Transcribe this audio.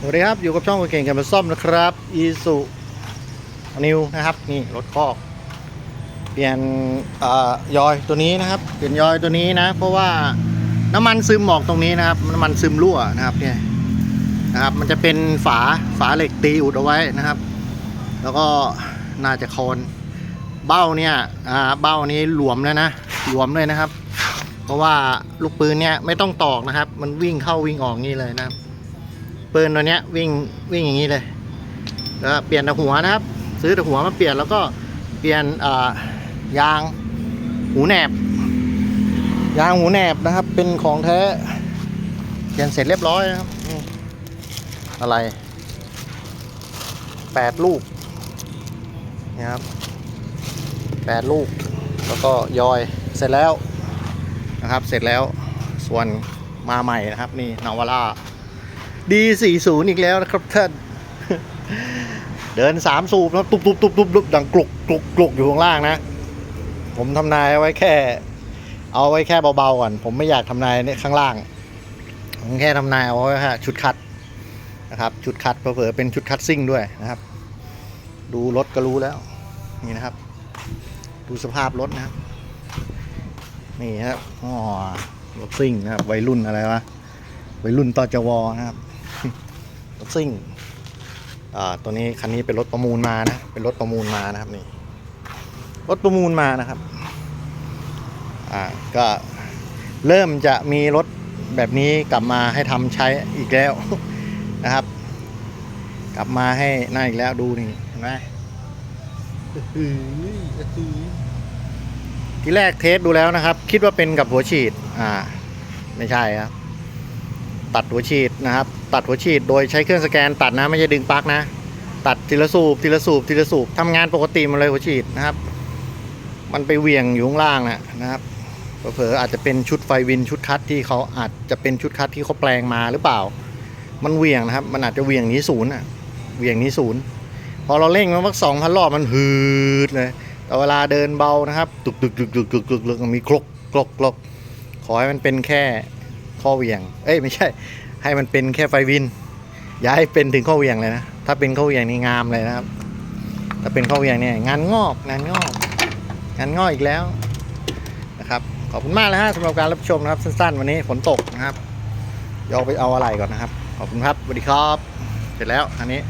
สวัสดีครับ อยู่กับช่องคนเก่งกันมาซ่อมนะครับอีสุนิวนะครับ นี่รถคอก เปลี่ยนอ่อยอยตัวนี้นะครับ เปลี่ยนยอยตัวนี้นะ เพราะว่าน้ำมันซึมออกตรงนี้นะครับ น้ำมันซึมรั่วนะครับเนี่ยนะครับ มันจะเป็นฝาฝาเหล็กตีอุดเอาไว้นะครับ แล้วก็น่าจะโคนเบ้าเนี่ยเบ้านี้หลวมแล้วนะหลวมเลยนะครับ เพราะว่าลูกปืนเนี่ยไม่ต้องตอกนะครับ มันวิ่งเข้าวิ่งออกนี่เลยนะครับ ปืนตัวเนี้ยวิ่งวิ่งอย่างนี้เลยแล้วเปลี่ยนแต่หัวนะครับ ซื้อแต่หัวมาเปลี่ยนแล้วก็เปลี่ยนยางหูแหนบ ยางหูแหนบนะครับ เป็นของแท้เปลี่ยนเสร็จเรียบร้อยนะครับอะไรแปดลูกนี่ครับแปดลูก แล้วก็ยอยเสร็จแล้วนะครับ เสร็จแล้วส่วนมาใหม่นะครับ นี่นาวาร่า ดีสี่ศูนย์อีกแล้วนะครับท่านเดินสามสูบแล้วตุบตุบตุบตุบตุบดังกลุกกลุกกลุกอยู่ข้างล่างนะ ผมทำนายไว้แค่ เอาไว้แค่เบาๆก่อนผมไม่อยากทำนายเนี่ยข้างล่างผมแค่ทำนายเอาไว้แค่ชุดคัดนะครับชุดคัดเผลอๆเป็นชุดคัดซิ่งด้วยนะครับ ดูรถก็รู้แล้ว นี่นะครับ ดูสภาพรถนะครับนี่ครับอ๋อรถซิ่งนะครับวัยรุ่นอะไรวะวัยรุ่นตจวนะครับ รถซิ่งอ่าตัวนี้คันนี้เป็นรถประมูลมานะ เป็นรถประมูลมานะครับนี่ รถประมูลมานะครับ อ่า ก็เริ่มจะมีรถแบบนี้กลับมาให้ทำใช้อีกแล้วนะครับ กลับมาให้น่าอีกแล้วดูนี่เห็นไหมอื้อหืออื้อทีแรกเทสดูแล้วนะครับ คิดว่าเป็นกับหัวฉีด อ่า ไม่ใช่ครับ ตัดหัวฉีดนะครับ ตัดหัวฉีดโดยใช้เครื่องสแกนตัดนะไม่ใช่ดึงปลั๊กนะ ตัดทีละสูบทีละสูบทีละสูบทำงานปกติมันเลยหัวฉีดนะครับ มันไปเวียงอยู่ข้างล่างนะนะครับเผลออาจจะเป็นชุดไฟวินชุดคัดที่เขาอาจจะเป็นชุดคัดที่เขาแปลงมาหรือเปล่า มันเวียงนะครับ มันอาจจะเวียงนี้ศูนย์อะเวียงนี้ศูนย์พอเราเร่งมันสักสองพันรอบมันฮืดเลยแต่เวลาเดินเบานะครับตุกตุกตุกตุกตุกตุกตุกมีคลกคลกคลกขอให้มันเป็นแค่ ข้อเวียง เอ้ยไม่ใช่ ให้มันเป็นแค่ไฟวิน อย่าให้เป็นถึงข้อเวียงเลยนะ ถ้าเป็นข้อเวียงนี่งามเลยนะครับ ถ้าเป็นข้อเวียงเนี่ยงานงอกงานงอกงานงอกอีกแล้วนะครับ ขอบคุณมากเลยฮะสำหรับการรับชมนะครับสั้นๆ วันนี้ฝนตกนะครับยอไปเอาอะไรก่อนนะครับ ขอบคุณครับสวัสดีครับ เสร็จแล้วอันนี้